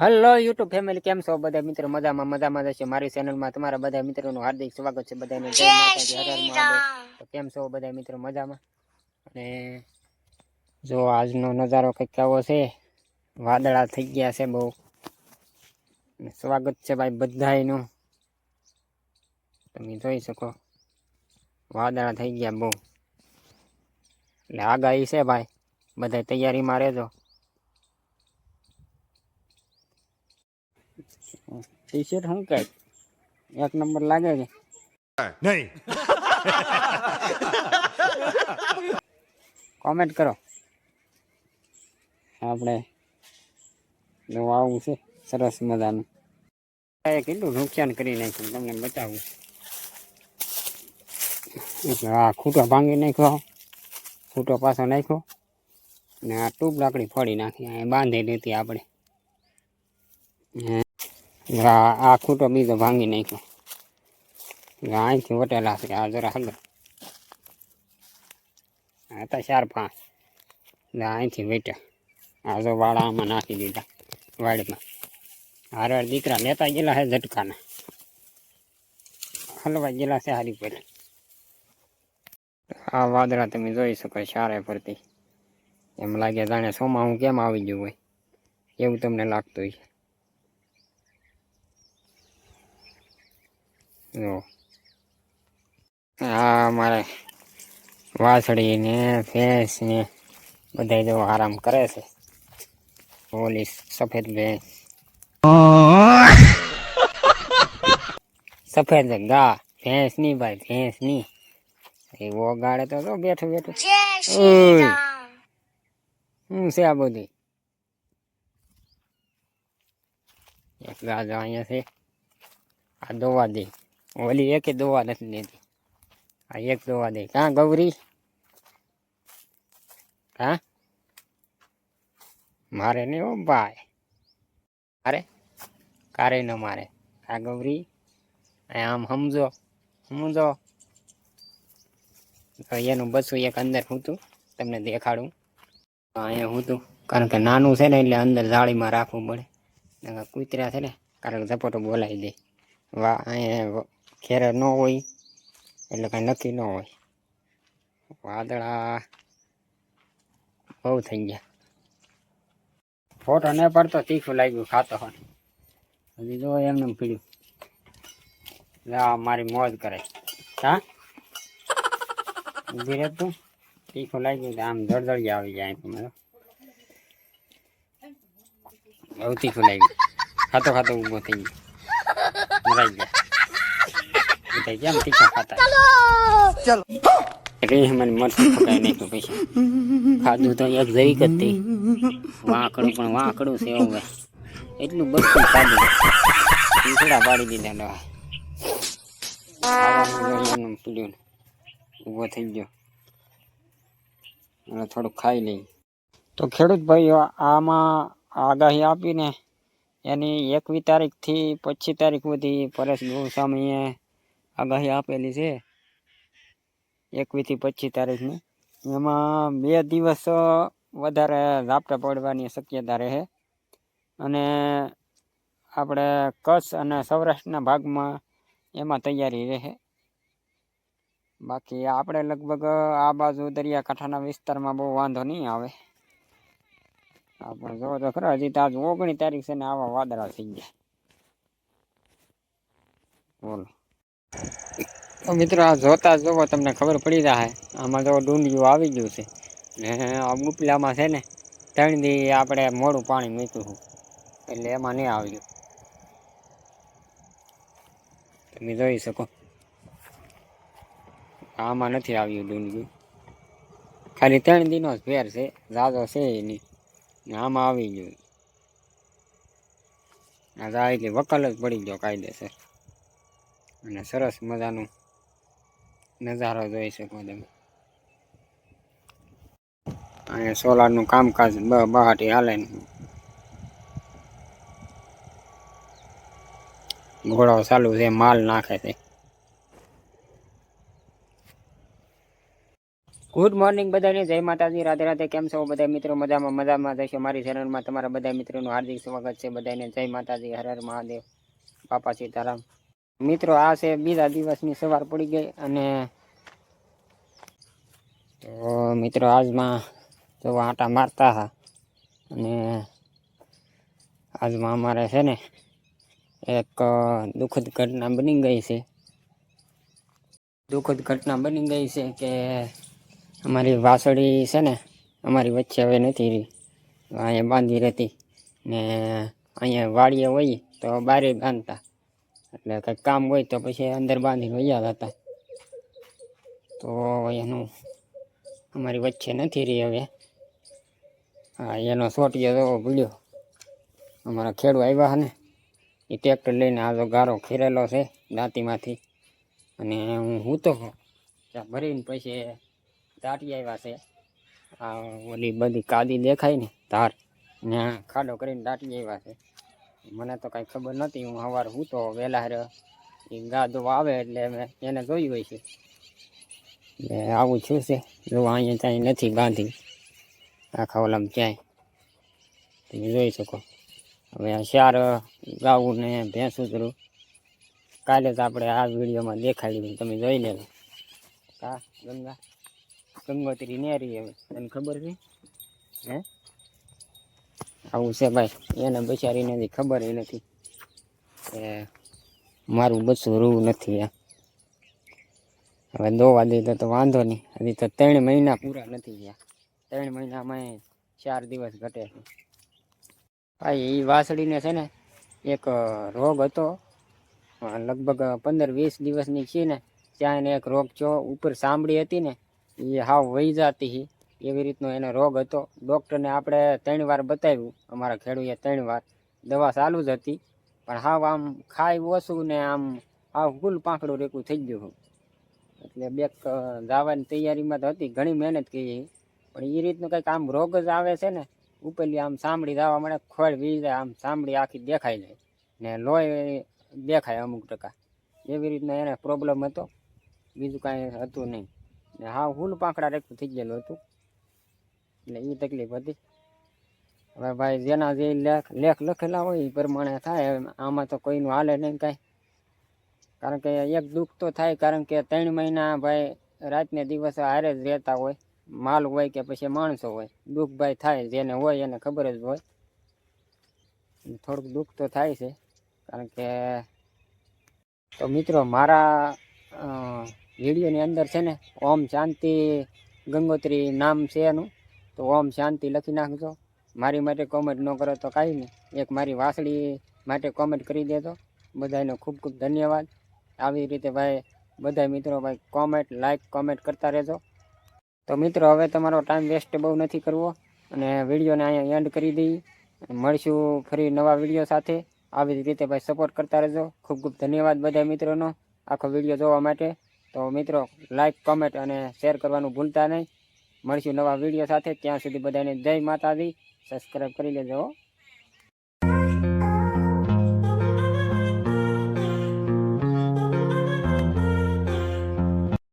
Hello YouTube family કેમ છો બધા? મિત્રો મજામાં મજામાં જશે મારી ચેનલમાં તમારા બધા મિત્રોનું હાર્દિક સ્વાગત છે. બધાને જય માતાજી કેમ છો બધા મિત્રો? મજામાં? અને જો આજનો નજારો કંઈક આવો છે. વાદળા થઈ ગયા છે બહુ. સ્વાગત છે ભાઈ બધાયનું. તમે જોઈ શકો. વાદળા થઈ ગયા બહુ. એટલે આગાહી છે ભાઈ. બધા તૈયારીમાં રહેજો. ટી શર્ટ શું કહે એક નંબર લાગે છે. નહીં. કોમેન્ટ કરો. આપણે નવું આવું છે સરસ મજાનું. કેટલું નુકસાન કરી નાખ્યું તમને બતાવું. એટલે આ ખૂટો ભાંગી નાખ્યો ખૂટો પાછો નાખ્યો ને આ ટૂબ લાકડી ફોડી નાખી બાંધી લીધી આપણે. આ આ ખૂટો બીજો ભાંગી નાખ્યો એટલે અહીંથી વટેલા છે આ જરા હગર આ હતા ચાર પાંચ એટલે અહીંથી વેટ્યા આ જો વાળા આમાં નાખી દીધા વાડીમાં હારવાર દીકરા લેતા ગયેલા છે ઝટકાના હલવા ગયેલા છે હારી પર આ વાદળા તમે જોઈ શકો સારે ફરતી એમ લાગે જાણે સોમાં હું કેમ આવી ગયું હોય એવું તમને લાગતું હોય જો આ મારે વાસળી ને ભેંસ ને બધા જો આરામ કરે છે. ઓલી સફેદ ભેંસ. સફેદ ગા ભેંસની ભાઈ ભેંસની એવો ગાડે તો બેઠું બેઠું. બેઠો શું છે આ બધી? એક ગાજો અહીંયા છે. આ દોવા દે. ઓલી એકે દોવા નથી દેતી આ એક દોવા દે. કાં ગૌરી? હા? મારે નહીં ઓ ભાઈ. મારે? કારે ન મારે. આ ગૌરી? આમ સમજો. સમજો. તો એનું બસું એક અંદર હું તું તમને દેખાડું. અહીંયા હું તું કારણ કે નાનું છે ને એટલે અંદર જાળીમાં રાખવું પડે. કૂતરા છે ને કારણ કે ઝપોટો બોલાવી દે. વાહ, અહીંયા ખેરે ન હોય, એટલે કાંઈ નક્કી ન હોય. વાદળા બહુ થઈ ગયા. ફોટો ન પડતો તીખું લાગ્યું ખાતો હોય. હજી જો એમને પીડ્યું. લા મારી મોજ કરે. હા? ઊભી રહે તું. તીખું લાગ્યું આમ જળજળી આવી જાય તમે બહુ તીખું લાગ્યું. ખાતો ખાતો ઊભો થઈ ગયો. મરાઈ ગયા. બધા કેમ તીખા ખાતા રે મને મરચું પકાઈ નાખ્યું પછી ખાધું તો એક જરીક જ થઈ વાંકડું પણ વાંકડું છે હવે એટલું બધું ખાધું પીંછડા પાડી દીધા ડવા ખાવાનું પીડ્યું ઊભો થઈ ગયો અને થોડુંક ખાઈ લઈ તો ખેડૂત ભાઈઓ આમાં આગાહી આપીને એની એકવી તારીખથી પચીસ તારીખ સુધી પરેશ ગોસ્વામીએ આગાહી આપેલી છે. એકવીસથી પચીસ તારીખની. એમાં બે દિવસ વધારે ઝાપટા પડવાની શક્યતા રહે. અને આપણે કચ્છ અને સૌરાષ્ટ્રના ભાગમાં એમાં તૈયારી રહે. બાકી આપણે લગભગ આ બાજુ દરિયાકાંઠાના વિસ્તારમાં બહુ વાંધો નહીં આવે. આપણે જોવો તો ખરા, હજી તો આજ ઓગણીસ તારીખ છે ને આવા વાદળા થઈ ગયા બોલો તો મિત્રો, આ જોતા જોવો, તમને ખબર પડી જાય આમાં જો ડુંડિયું આવી ગયું છે. ને આ ગુપલામાં છે ને, ત્રણ દી આપણે મોડું પાણી મૂક્યું એટલે એમાં નહીં આવ્યું. તમે જોઈ શકો. આમાં નથી આવ્યું ડુંડિયું. ખાલી ત્રણ દીનો જ ફેર છે ઝાઝો છે એની ને આમાં આવી ગયું. આ જાય એટલે વકલ જ પડી ગયો કાયદેસર. અને સરસ મજાનું નજારો જોઈ શકો તમે. અહીંયા સોલારનું કામકાજ બહાટી હાલે ઘોડો ચાલુ છે, માલ નાખે છે. ગુડ મોર્નિંગ બધાને, જય માતાજી, રાધે રાધે, કેમ છો બધા મિત્રો? મજામાં મજામાં જશો મારી ચેનલમાં તમારા બધા મિત્રોનું હાર્દિક સ્વાગત છે બધાને. જય માતાજી, હર હર મહાદેવ. બાપા સીતારામ. મિત્રો, આ છે બીજા દિવસની સવાર પડી ગઈ અને તો મિત્રો, આજમાં તો આટા મારતા હતા અને આજમાં અમારે છે ને એક દુઃખદ ઘટના બની ગઈ છે. દુઃખદ ઘટના બની ગઈ છે કે અમારી વાસળી છે ને અમારી વચ્ચે હવે નથી રહી. અહીંયા બાંધી રહેતી ને અહીંયા વાડીએ હોય તો બારે બાંધતા. એટલે કંઈક કામ હોય તો પછી અંદર બાંધીને વૈયા હતા. તો એનું અમારી વચ્ચે નથી રહી હવે. હા, એનો સોટિયો તો ભૂલ્યો. અમારા ખેડૂ આવ્યા હને એ ટ્રેક્ટર લઈને આ તો ગારો ખેરેલો છે દાંતીમાંથી. અને હું હૂતો ત્યાં ભરીને પછી દાટી આવ્યા છે. આ ઓલી બધી કાદી દેખાય ને ધાર, ને ખાડો કરીને દાટી આવ્યા છે. મને તો કાંઈ ખબર નહોતી. હું સવારે તો વહેલા હારે એ ગાદો આવે એટલે મેં એને જોયું હોય છે. એટલે આવું છું છે. જો અહીંયા ત્યાં નથી બાંધી આખા ઓલામાં ક્યાંય? તમે જોઈ શકો. હવે આ ચાર ગાવું ને ભેંસું જરૂર કાલે જ આપણે આ વિડીયોમાં દેખાડી તમે જોઈ લેજો. કા? ગંગા? ગંગોત્રી નેરી હવે તને ખબર છે? હે? આવું છે ભાઈ. એને બિચારીને હજી ખબર ય નથી કે મારું બચ્ચું રૂવું નથી આ હવે દોવા દીધો તો વાંધો નહીં. હજી તો ત્રણ મહિના પૂરા નથી ગયા ત્રણ મહિનામાં ચાર દિવસ ઘટે છે. ભાઈ એ વાસળીને છે ને એક રોગ હતો. લગભગ પંદર વીસ દિવસની છે ને, ત્યાં એને એક રોગ ચો ઉપર સાંભળી હતી ને એ હાવ વહી જતી હતી એવી રીતનો એને રોગ હતો. ડૉક્ટરને આપણે ત્રણ વાર બતાવ્યું. અમારા ખેડૂએ ત્રણ વાર. દવા ચાલુ જ હતી. પણ હાવ આમ ખાય ઓછું ને આમ હાવ ફૂલ પાંખડું રેકું થઈ ગયું એટલે બેક જવાની તૈયારીમાં તો હતી. ઘણી મહેનત કરી પણ એ રીતનું કંઈક આમ રોગ જ આવે છે ને ઉપરલી આમ સાંભળી જવા મળે, ખોળ વી જાય, આમ સાંભળી આખી દેખાઈ જાય. ને લોહી દેખાય અમુક ટકા. એવી રીતના એને પ્રોબ્લેમ હતો. બીજું કાંઈ હતું નહીં. ને હા ફૂલ પાંખડા રેખું થઈ ગયેલું હતું. એટલે એ તકલીફ હતી. હવે ભાઈ જેના જે લેખ લેખ લખેલા હોય એ પ્રમાણે થાય. આમાં તો કોઈનું હાલે નહીં કાંઈ. કારણ કે એક દુઃખ તો થાય, કારણ કે ત્રણ મહિના ભાઈ રાતને દિવસે હારે જ રહેતા હોય. માલ હોય કે પછી માણસો હોય. દુઃખ ભાઈ થાય, જેને હોય એને ખબર જ હોય. થોડુંક દુઃખ તો થાય છે. કારણ કે તો મિત્રો મારા વિડીયોની અંદર છે ને, ઓમ શાંતિ ગંગોત્રી નામ છે એનું. તો ઓમ શાંતિ લખી નાખજો. મારી માટે કોમેન્ટ ન કરો તો કાંઈ નહીં. એક મારી વાસળી માટે કોમેન્ટ કરી દેજો. બધાનો ખૂબ ખૂબ ધન્યવાદ. આવી રીતે ભાઈ બધા મિત્રો ભાઈ કોમેન્ટ લાઈક કોમેન્ટ કરતા રહેજો. તો મિત્રો, હવે તમારો ટાઈમ વેસ્ટ બહુ નથી કરવો અને વિડીયોને અહીંયા એન્ડ કરી દઈએ મળીશું ફરી નવા વીડિયો સાથે. આવી રીતે ભાઈ સપોર્ટ કરતા રહેજો. ખૂબ ખૂબ ધન્યવાદ બધા મિત્રોનો. આખો વીડિયો જોવા માટે. તો મિત્રો લાઈક કોમેન્ટ અને શેર કરવાનું ભૂલતા નહીં. મળીશું નવા વીડિયો સાથે ત્યાં સુધી બધાને જય માતાજી સબસ્ક્રાઈબ કરી લેજો.